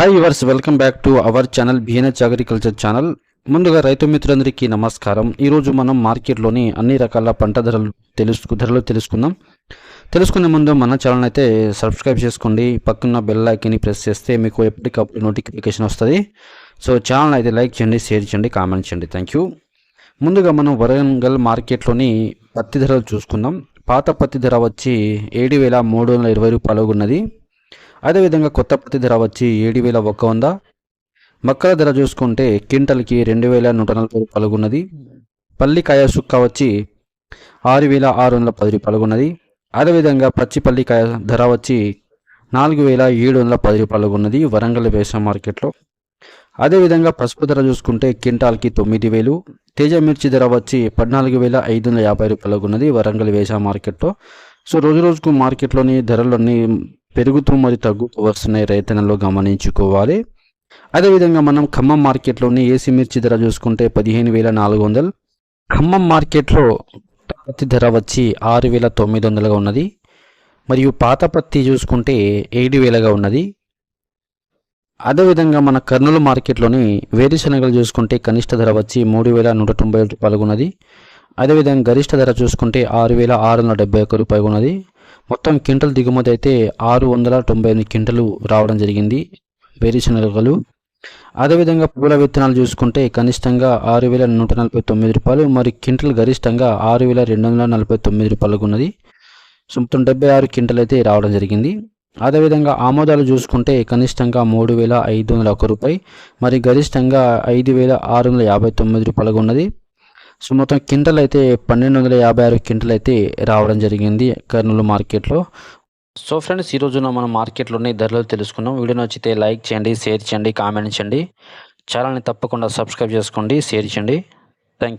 Hi yours welcome back to our channel BNH agriculture channel ముందుగా రైతు మిత్రులందరికీ నమస్కారం. ఈరోజు మనం మార్కెట్లోని అన్ని రకాల పంట ధరలు తెలుసు ధరలు తెలుసుకుందాం. తెలుసుకునే ముందు మన ఛానల్ అయితే సబ్స్క్రైబ్ చేసుకోండి. పక్కన బెల్ ఐకన్ని ప్రెస్ చేస్తే మీకు ఎప్పటికప్పుడు నోటిఫికేషన్ వస్తుంది. సో ఛానల్ అయితే లైక్ చేయండి షేర్ చేయండి కామెంట్ చేయండి. థ్యాంక్ యూ ముందుగా మనం వరంగల్ మార్కెట్లోని పత్తి ధరలు చూసుకుందాం. పాత పత్తి ధర వచ్చి ఏడు వేల మూడు వందల ఇరవై రూపాయలు ఉన్నది. అదేవిధంగా కొత్త పత్తి ధర వచ్చి ఏడు వేల ఒక్క వంద. మక్కల ధర చూసుకుంటే క్వింటల్కి రెండు వేల నూట నలభై రూపాయలు ఉన్నది పల్లికాయ సుక్క వచ్చి ఆరు వేల ఆరు వందల పది రూపాయలు ఉన్నది అదేవిధంగా పచ్చి పల్లికాయ ధర వచ్చి నాలుగు వేల ఏడు వందల పది రూపాయలు ఉన్నది వరంగల్ వ్యవసాయ మార్కెట్లో. అదేవిధంగా పసుపు ధర చూసుకుంటే క్వింటాల్కి తొమ్మిది వేలు తేజ మిర్చి ధర వచ్చి పద్నాలుగు వేల ఐదు వందల యాభై రూపాయలకు ఉన్నది వరంగల్ వేసా మార్కెట్లో. సో రోజు రోజుకు మార్కెట్లోని ధరలన్నీ పెరుగుతూ మరి తగ్గుతూ వస్తున్నాయి రైతన్నలు గమనించుకోవాలి. అదేవిధంగా మనం ఖమ్మం మార్కెట్లోని ఏసీ మిర్చి ధర చూసుకుంటే పదిహేను వేల నాలుగు వందలు. ఖమ్మం మార్కెట్లో పత్తి ధర వచ్చి ఆరు వేల తొమ్మిది వందలుగా ఉన్నది. మరియు పాత పత్తి చూసుకుంటే ఏడు వేలగా ఉన్నది. అదేవిధంగా మన కర్నూలు మార్కెట్లోని వేరుశనగలు చూసుకుంటే కనిష్ట ధర వచ్చి మూడు వేల నూట తొంభై రూపాయలుగా ఉన్నది. అదేవిధంగా గరిష్ట ధర చూసుకుంటే ఆరు వేల ఆరు వందల డెబ్బై ఒక్క రూపాయలు ఉన్నది. మొత్తం క్వింటల్ దిగుమతి అయితే ఆరు వందల తొంభై ఎనిమిది క్వింటలు రావడం జరిగింది. వేరుశనగలు అదేవిధంగా పూల విత్తనాలు చూసుకుంటే కనిష్టంగా ఆరు వేల నూట నలభై తొమ్మిది రూపాయలు మరి క్వింటల్ గరిష్టంగా ఆరు వేల రెండు వందల నలభై తొమ్మిది రూపాయలకు ఉన్నది. సో మొత్తం డెబ్బై ఆరు క్వింటల్ అయితే రావడం జరిగింది. అదేవిధంగా ఆమోదాలు చూసుకుంటే కనిష్టంగా మూడు వేల ఐదు వందల ఒక రూపాయి మరి గరిష్టంగా ఐదు వేల ఆరు వందల యాభై తొమ్మిది రూపాయలుగా ఉన్నది. సో మొత్తం క్వింటల్ అయితే పన్నెండు వందల యాభై ఆరు క్వింటల్ అయితే రావడం జరిగింది కర్నూలు మార్కెట్లో. సో ఫ్రెండ్స్ ఈ రోజున మనం మార్కెట్లోనే ధరలు తెలుసుకున్నాం వీడియో నచ్చితే లైక్ చేయండి షేర్ చేయండి కామెంట్ చేయండి. ఛానల్ని తప్పకుండా సబ్స్క్రైబ్ చేసుకోండి షేర్ చేయండి. Thank you